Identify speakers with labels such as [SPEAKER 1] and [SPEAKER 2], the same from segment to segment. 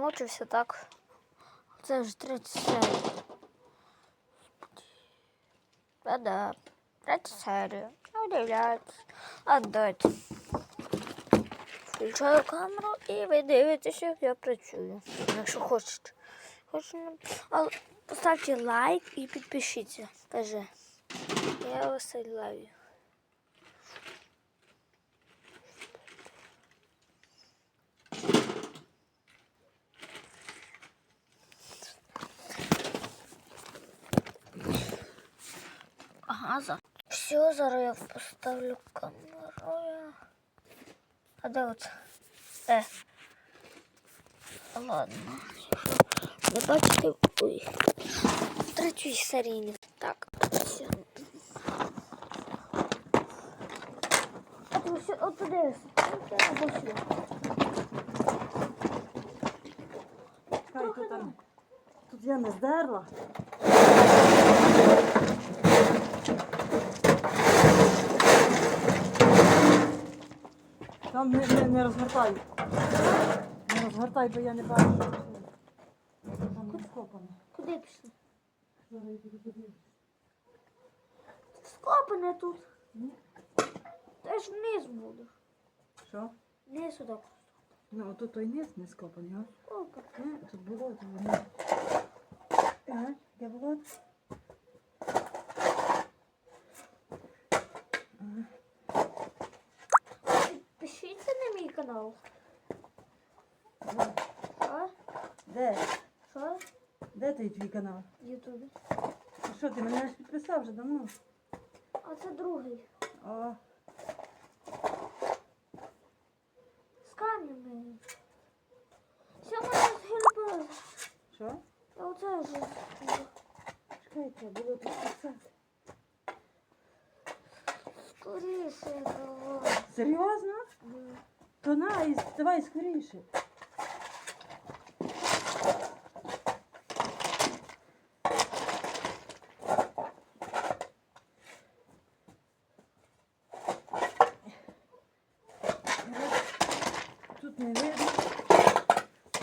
[SPEAKER 1] замучився так. Це вже 30 серія. Да-да. Третя серія. Не удивляйтесь. А дайте. Включаю камеру і ви дивитеся, як я працюю. Якщо хочете. Хочете. Поставте лайк і підпишіться. Каже. Я вас I love за. Все, зараз я поставлю камеру. А де оце? Е. Ладно. Не бачите? Ой. Третій серійний. Так. Все. А все, от туди. Або сюди.
[SPEAKER 2] Тут я не здерла. Там не, не, не розгортай. Не розгортай, бо я не бачу. Там не скопано.
[SPEAKER 1] Куди пішли?
[SPEAKER 2] Зараз я.
[SPEAKER 1] Скопане тут.
[SPEAKER 2] Ні.
[SPEAKER 1] Ти ж вниз будеш.
[SPEAKER 2] Що?
[SPEAKER 1] Не сюди.
[SPEAKER 2] Ну, тут той низ не скопаний, а? Ні, тут було, то воно. Ага, де було? Ага.
[SPEAKER 1] Підпишіться на мій канал. Що?
[SPEAKER 2] Де?
[SPEAKER 1] Що?
[SPEAKER 2] Де той твій канал?
[SPEAKER 1] В Ютубі.
[SPEAKER 2] А що, ти мене ж підписав вже давно?
[SPEAKER 1] А це другий.
[SPEAKER 2] О,
[SPEAKER 1] З камнями. Все мене згибали.
[SPEAKER 2] що?
[SPEAKER 1] А оце вже.
[SPEAKER 2] Чекайте, було підписати.
[SPEAKER 1] Скоріше давай.
[SPEAKER 2] Серйозно? І давай скоріше. Тут не видно,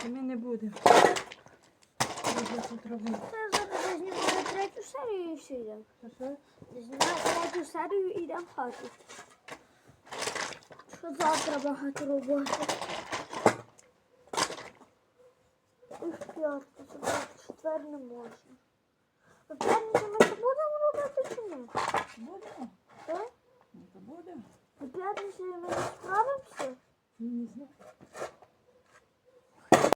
[SPEAKER 2] і ми не будемо.
[SPEAKER 1] Це зараз я знімаю третю серію і все йдемо. Знімаю третю серію і йдемо в хату. Завтра багато роботи. І в п'ятницю, в четвер не можна. В п'ятницю ми це будемо робити чи ні?
[SPEAKER 2] Будемо?
[SPEAKER 1] Так?
[SPEAKER 2] Ну, то будемо.
[SPEAKER 1] В п'ятницю ми не справимося?
[SPEAKER 2] Не знаю.